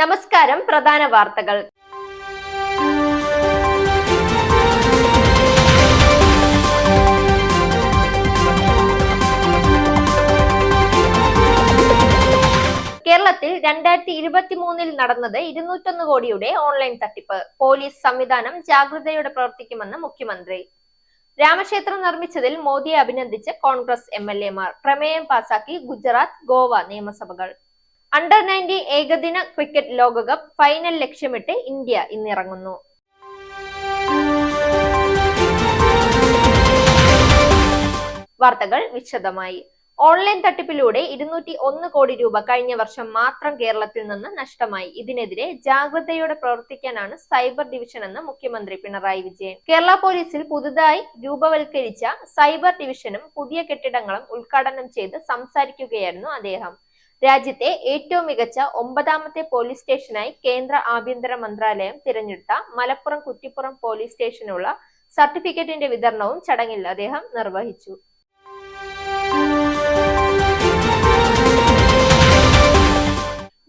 നമസ്കാരം പ്രധാന വാർത്തകൾ. കേരളത്തിൽ രണ്ടായിരത്തി ഇരുപത്തി മൂന്നിൽ നടന്നത് ഇരുന്നൂറ്റൊന്ന് കോടിയുടെ ഓൺലൈൻ തട്ടിപ്പ്. പോലീസ് സംവിധാനം ജാഗ്രതയോടെ പ്രവർത്തിക്കുമെന്ന് മുഖ്യമന്ത്രി. രാമക്ഷേത്രം നിർമ്മിച്ചതിൽ മോദിയെ അഭിനന്ദിച്ച് കോൺഗ്രസ് എം എൽ എമാർ പ്രമേയം പാസാക്കി ഗുജറാത്ത് ഗോവ നിയമസഭകൾ. അണ്ടർ നയന്റി ഏകദിന ക്രിക്കറ്റ് ലോകകപ്പ് ഫൈനൽ ലക്ഷ്യമിട്ട് ഇന്ത്യ ഇന്നിറങ്ങുന്നു. വാർത്തകൾ വിശദമായി. ഓൺലൈൻ തട്ടിപ്പിലൂടെ ഇരുന്നൂറ്റി ഒന്ന് കോടി രൂപ കഴിഞ്ഞ വർഷം മാത്രം കേരളത്തിൽ നിന്ന് നഷ്ടമായി. ഇതിനെതിരെ ജാഗ്രതയോടെ പ്രവർത്തിക്കാനാണ് സൈബർ ഡിവിഷൻ എന്ന് മുഖ്യമന്ത്രി പിണറായി വിജയൻ. കേരള പോലീസിൽ പുതുതായി രൂപവൽക്കരിച്ച സൈബർ ഡിവിഷനും പുതിയ കെട്ടിടങ്ങളും ഉദ്ഘാടനം ചെയ്ത് സംസാരിക്കുകയായിരുന്നു അദ്ദേഹം. രാജ്യത്തെ ഏറ്റവും മികച്ച ഒമ്പതാമത്തെ പോലീസ് സ്റ്റേഷനായി കേന്ദ്ര ആഭ്യന്തര മന്ത്രാലയം തിരഞ്ഞെടുത്ത മലപ്പുറം കുറ്റിപ്പുറം പോലീസ് സ്റ്റേഷനുള്ള സർട്ടിഫിക്കറ്റിന്റെ വിതരണവും ചടങ്ങിൽ അദ്ദേഹം നിർവഹിച്ചു.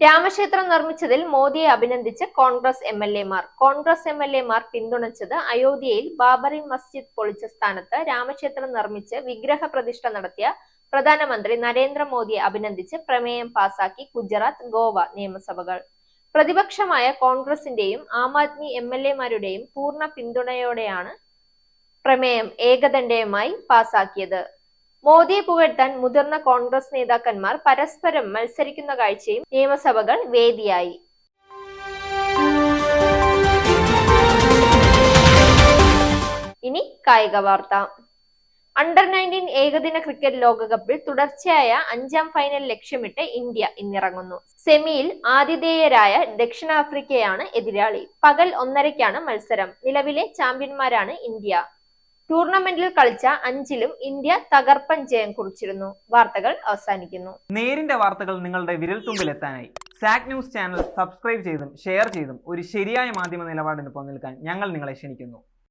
രാമക്ഷേത്രം നിർമ്മിച്ചതിൽ മോദിയെ അഭിനന്ദിച്ച് കോൺഗ്രസ് എം എൽ എമാർ കോൺഗ്രസ് എം എൽ എമാർ പിന്തുണച്ചത് അയോധ്യയിൽ ബാബറി മസ്ജിദ് പൊളിച്ച സ്ഥാനത്ത് രാമക്ഷേത്രം നിർമ്മിച്ച് വിഗ്രഹ പ്രതിഷ്ഠ നടത്തിയ പ്രധാനമന്ത്രി നരേന്ദ്രമോദിയെ അഭിനന്ദിച്ച് പ്രമേയം പാസാക്കി ഗുജറാത്ത് ഗോവ നിയമസഭകൾ. പ്രതിപക്ഷമായ കോൺഗ്രസിന്റെയും ആം ആദ്മി എം എൽ എമാരുടെയും പൂർണ പിന്തുണയോടെയാണ് പ്രമേയം ഏകദണ്ഡയമായി പാസാക്കിയത്. മോദിയെ പുകഴ്ത്താൻ മുതിർന്ന കോൺഗ്രസ് നേതാക്കന്മാർ പരസ്പരം മത്സരിക്കുന്ന കാഴ്ചയും നിയമസഭകൾ വേദിയായി. ഇനി കായിക വാർത്ത. അണ്ടർ നയന്റീൻ ഏകദിന ക്രിക്കറ്റ് ലോകകപ്പിൽ തുടർച്ചയായ അഞ്ചാം ഫൈനൽ ലക്ഷ്യമിട്ട് ഇന്ത്യ ഇന്നിറങ്ങുന്നു. സെമിയിൽ ആതിഥേയരായ ദക്ഷിണാഫ്രിക്കയാണ് എതിരാളി. പകൽ ഒന്നരയ്ക്കാണ് മത്സരം. നിലവിലെ ചാമ്പ്യന്മാരാണ് ഇന്ത്യ. ടൂർണമെന്റിൽ കളിച്ച അഞ്ചിലും ഇന്ത്യ തകർപ്പൻ ജയം കുറിച്ചിരുന്നു. വാർത്തകൾ അവസാനിക്കുന്നു. നേരിന്റെ വാർത്തകൾ നിങ്ങളുടെ വിരൽത്തുമ്പിൽ എത്താനായി സാക് ന്യൂസ് ചാനൽ സബ്സ്ക്രൈബ് ചെയ്തും ഷെയർ ചെയ്തും ഒരു ശരിയായ മാധ്യമ നിലപാടിന് പോകാൻ ഞങ്ങൾ നിങ്ങളെ ക്ഷണിക്കുന്നു.